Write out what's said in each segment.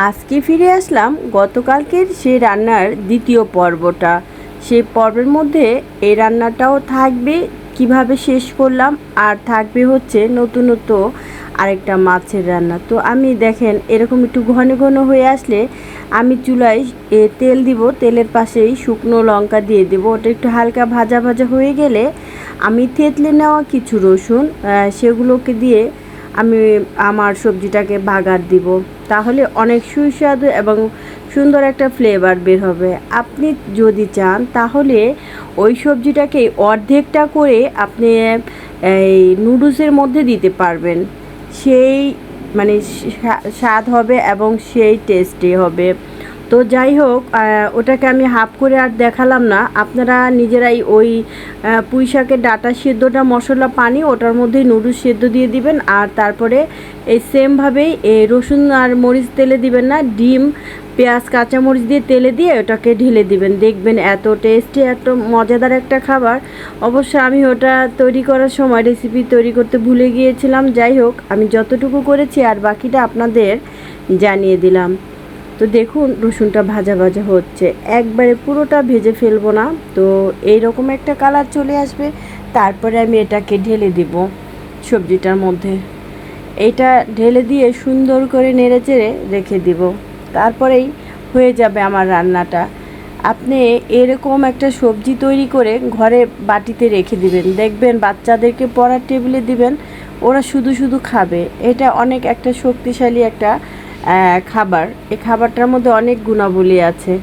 আজকে ফিরে আসলাম গতকালকের সেই রান্নার দ্বিতীয় পর্বটা। সে পর্বের মধ্যে এই রান্নাটাও থাকবে কীভাবে শেষ করলাম আর থাকবে হচ্ছে নতুনত্ব আরেকটা মাছের রান্না। তো আমি দেখেন এরকম একটু ঘন ঘন হয়ে আসলে আমি চুলায় এ, তেল দিব তেলের পাশেই শুকনো লঙ্কা দিয়ে দেবো। ওটা একটু হালকা ভাজা ভাজা হয়ে গেলে আমি থেতলে নেওয়া কিছু রসুন সেগুলোকে দিয়ে আমি আমার সবজিটাকে বাগার দিব। তাহলে অনেক সুস্বাদু এবং সুন্দর একটা ফ্লেভার বের হবে। আপনি যদি চান, তাহলে ওই সবজিটাকে অর্ধেকটা করে আপনি, এই নুডলসের মধ্যে দিতে পারবেন। সেই মানে স্বাদ হবে এবং সেই টেস্টে হবে। তো যাই হোক ওটাকে আমি হাফ করে আর দেখালাম না। আপনারা নিজেরাই ওই পুঁই শাকের ডাটা সেদ্ধটা, মশলা, পানি, ওটার মধ্যে নুডলস সেদ্ধ দিয়ে দিবেন। আর তারপরে এই সেমভাবেই এই রসুন আর মরিচ তেলে দিবেন না, ডিম, পেঁয়াজ, কাঁচামরিচ দিয়ে তেলে দিয়ে ওটাকে ঢেলে দিবেন। দেখবেন এত টেস্টি এত মজাদার একটা খাবার। অবশ্য আমি ওটা তৈরি করার সময় রেসিপি তৈরি করতে ভুলে গিয়েছিলাম। যাই হোক, আমি যতটুকু করেছি আর বাকিটা আপনাদের জানিয়ে দিলাম। তো দেখুন, রসুনটা ভাজা ভাজা হচ্ছে। একবারে পুরোটা ভেজে ফেলব না। তো এই রকম একটা কালার চলে আসবে। তারপরে আমি এটাকে ঢেলে দিব সবজিটার মধ্যে। এটা ঢেলে দিয়ে সুন্দর করে নেড়ে চেড়ে রেখে দিব। তারপরেই হয়ে যাবে আমার রান্নাটা। আপনি এরকম একটা সবজি তৈরি করে ঘরে বাটিতে রেখে দিবেন। দেখবেন বাচ্চাদেরকে পড়ার টেবিলে দিবেন, ওরা শুধু শুধু খাবে। এটা অনেক একটা শক্তিশালী একটা খাবার। এই খাবারটার মধ্যে অনেক গুণাবলী আছে।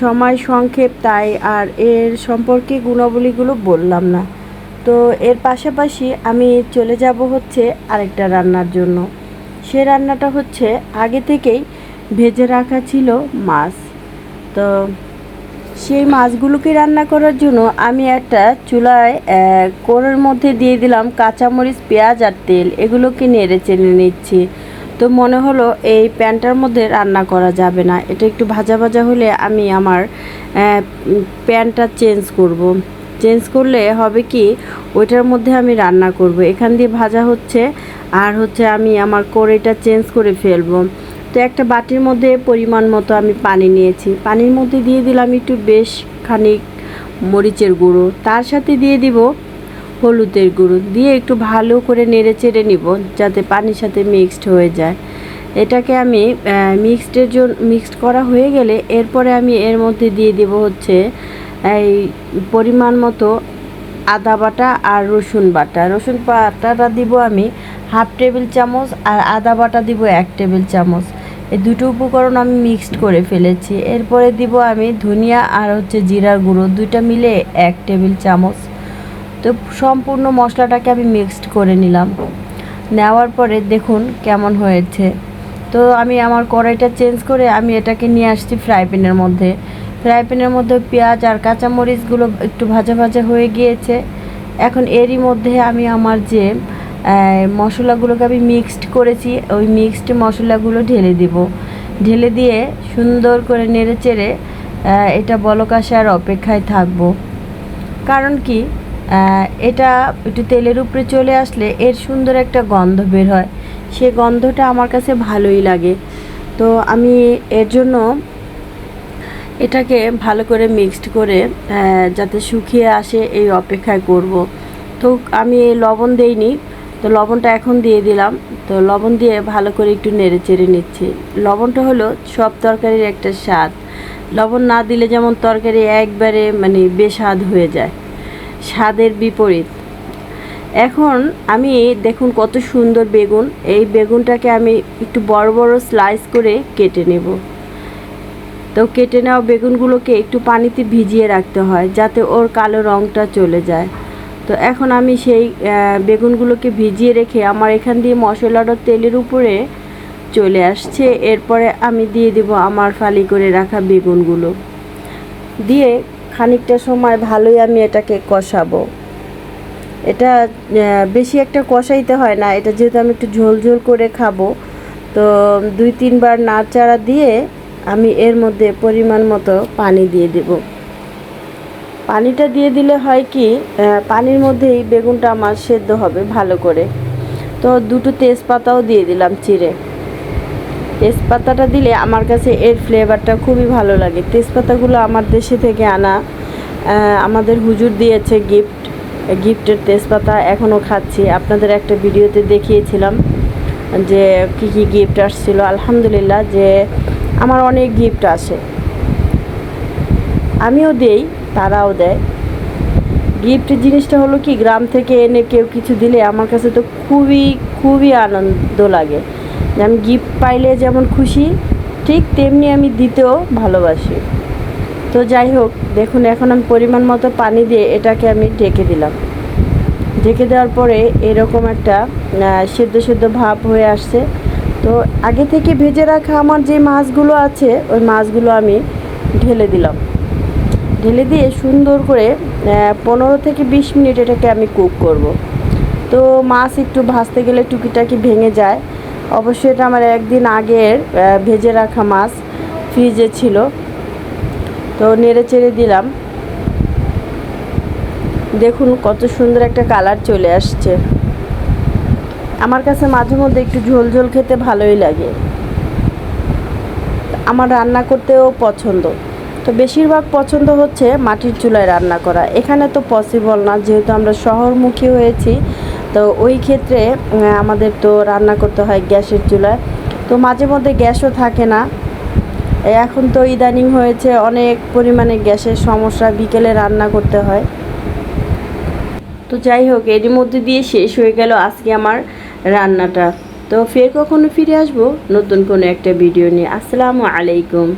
সময় সংক্ষেপ তাই আর এর সম্পর্কে গুণাবলীগুলো বললাম না। তো এর পাশাপাশি আমি চলে যাব হচ্ছে আরেকটা রান্নার জন্য। সে রান্নাটা হচ্ছে আগে থেকেই ভেজে রাখা ছিল মাছ। তো সেই মাছগুলোকে রান্না করার জন্য আমি একটা চুলায় কোরের মধ্যে দিয়ে দিলাম কাঁচামরিচ, পেঁয়াজ আর তেল। এগুলোকে নেড়ে চেড়ে নিচ্ছি। তো মনে হলো এই প্যানটার মধ্যে রান্না করা যাবে না। এটা একটু ভাজা ভাজা হলে আমি আমার প্যানটা চেঞ্জ করব। চেঞ্জ করলে হবে কি, ওইটার মধ্যে আমি রান্না করব। এখান দিয়ে ভাজা হচ্ছে, আর হচ্ছে আমি আমার কড়াইটা চেঞ্জ করে ফেলব। তো একটা বাটির মধ্যে পরিমাণ মতো আমি পানি নিয়েছি। পানির মধ্যে দিয়ে দিলাম একটু বেশ খানিক মরিচের গুঁড়ো। তার সাথে দিয়ে দিব হলুদের গুঁড়ো দিয়ে একটু ভালো করে নেড়ে চেড়ে নিব যাতে পানির সাথে মিক্সড হয়ে যায়। এটাকে আমি মিক্সডের জন্য মিক্সড করা হয়ে গেলে এরপরে আমি এর মধ্যে দিয়ে দেব হচ্ছে এই পরিমাণ মতো আদা বাটা আর রসুন বাটা। রসুন বাটাটা দিব আমি হাফ টেবিল চামচ আর আদা বাটা দিব এক টেবিল চামচ। এই দুটো উপকরণ আমি মিক্সড করে ফেলেছি। এরপরে দিব আমি ধনিয়া আর হচ্ছে জিরার গুঁড়ো, দুইটা মিলে এক টেবিল চামচ। তো সম্পূর্ণ মশলাটাকে আমি মিক্সড করে নিলাম। নেওয়ার পরে দেখুন কেমন হয়েছে। তো আমি আমার কড়াইটা চেঞ্জ করে আমি এটাকে নিয়ে আসছি ফ্রাই প্যানের মধ্যে। ফ্রাই প্যানের মধ্যে পেঁয়াজ আর কাঁচামরিচগুলো একটু ভাজা ভাজা হয়ে গিয়েছে। এখন এরই মধ্যে আমি আমার যে মশলাগুলোকে আমি মিক্সড করেছি, ওই মিক্সড মশলাগুলো ঢেলে দিব। ঢেলে দিয়ে সুন্দর করে নেড়ে চেড়ে এটা বলক আসার অপেক্ষায় থাকব। কারণ কি? এটা একটু তেলের উপরে চলে আসলে এর সুন্দর একটা গন্ধ বের হয়। সে গন্ধটা আমার কাছে ভালোই লাগে। তো আমি এর জন্য এটাকে ভালো করে মিক্সড করে যাতে শুকিয়ে আসে এই অপেক্ষায় করব। তো আমি লবণ দেইনি, তো লবণটা এখন দিয়ে দিলাম। তো লবণ দিয়ে ভালো করে একটু নেড়ে চেড়ে নিচ্ছি। লবণটা হলো সব তরকারির একটা স্বাদ। লবণ না দিলে যেমন তরকারি একবারে মানে বেস্বাদ হয়ে যায়। স্বাদের বিপরীত। এখন আমি, দেখুন কত সুন্দর বেগুন। এই বেগুনটাকে আমি একটু বড় বড় স্লাইস করে কেটে নেব। তো কেটে নেওয়া বেগুনগুলোকে একটু পানিতে ভিজিয়ে রাখতে হয়, যাতে ওর কালো রঙটা চলে যায়। তো এখন আমি সেই বেগুনগুলোকে ভিজিয়ে রেখে আমার এখান দিয়ে মশলাটা তেলের উপরে চলে আসছে। এরপরে আমি দিয়ে দেব আমার ফালি করে রাখা বেগুনগুলো। দিয়ে খানিকটা সময় ভালোই আমি এটাকে কষাবো। এটা বেশি একটা কষাইতে হয় না, এটা যেহেতু আমি একটু ঝোল ঝোল করে খাব, তো দুই তিনবার নাড়চাড়া দিয়ে আমি এর মধ্যে পরিমাণ মতো পানি দিয়ে দেব। পানিটা দিয়ে দিলে হয় কি পানির মধ্যেই বেগুনটা আমার সেদ্ধ হবে ভালো করে। তো দুটো তেজপাতাও দিয়ে দিলাম চিড়ে। তেজপাতাটা দিলে আমার কাছে এর ফ্লেভারটা খুবই ভালো লাগে। তেজপাতাগুলো আমার দেশে থেকে আনা। আমাদের হুজুর দিয়েছে গিফট গিফটের তেজপাতা, এখনও খাচ্ছি। আপনাদের একটা ভিডিওতে দেখিয়েছিলাম যে কী কী গিফট আসছিল। আলহামদুলিল্লাহ যে আমার অনেক গিফট আসে। আমিও দেই, তারাও দেয়। গিফট জিনিসটা হলো কি, গ্রাম থেকে এনে কেউ কিছু দিলে আমার কাছে তো খুবই খুবই আনন্দ লাগে। যে আমি গিফট পাইলে যেমন খুশি, ঠিক তেমনি আমি দিতেও ভালোবাসি। তো যাই হোক, দেখুন, এখন আমি পরিমাণ মতো পানি দিয়ে এটাকে আমি ঢেকে দিলাম। ঢেকে দেওয়ার পরে এরকম একটা সেদ্ধ সেদ্ধ ভাব হয়ে আসছে। তো আগে থেকে ভেজে রাখা আমার যে মাছগুলো আছে, ওই মাছগুলো আমি ঢেলে দিলাম। ঢেলে দিয়ে সুন্দর করে পনেরো থেকে বিশ মিনিট এটাকে আমি কুক করব। তো মাছ একটু ভাজতে গেলে টুকিটাকি ভেঙে যায়। অবশ্যই এটা আমার একদিন আগের ভেজে রাখা মাছ, ফ্রিজে ছিল। তো নেড়ে চেড়ে দিলাম। দেখুন কত সুন্দর একটা কালার চলে আসছে। আমার কাছে মাঝে মধ্যে একটু ঝোল ঝোল খেতে ভালোই লাগে। আমার রান্না করতেও পছন্দ। তো বেশিরভাগ পছন্দ হচ্ছে মাটির চুলায় রান্না করা। এখানে তো পসিবল না, যেহেতু আমরা শহরমুখী হয়েছি। তো ওই ক্ষেত্রে আমাদের তো রান্না করতে হয় গ্যাসের চুলায়। তো মাঝে মধ্যে গ্যাসও থাকে না। এখন তো ইদানিং হয়েছে অনেক পরিমাণে গ্যাসের সমস্যা, বিকেলে রান্না করতে হয়। তো যাই হোক, এরই মধ্যে দিয়ে শেষ হয়ে গেল আজকে আমার রান্নাটা। তো ফের কখনো ফিরে আসব নতুন কোনো একটা ভিডিও নিয়ে। আসসালামু আলাইকুম।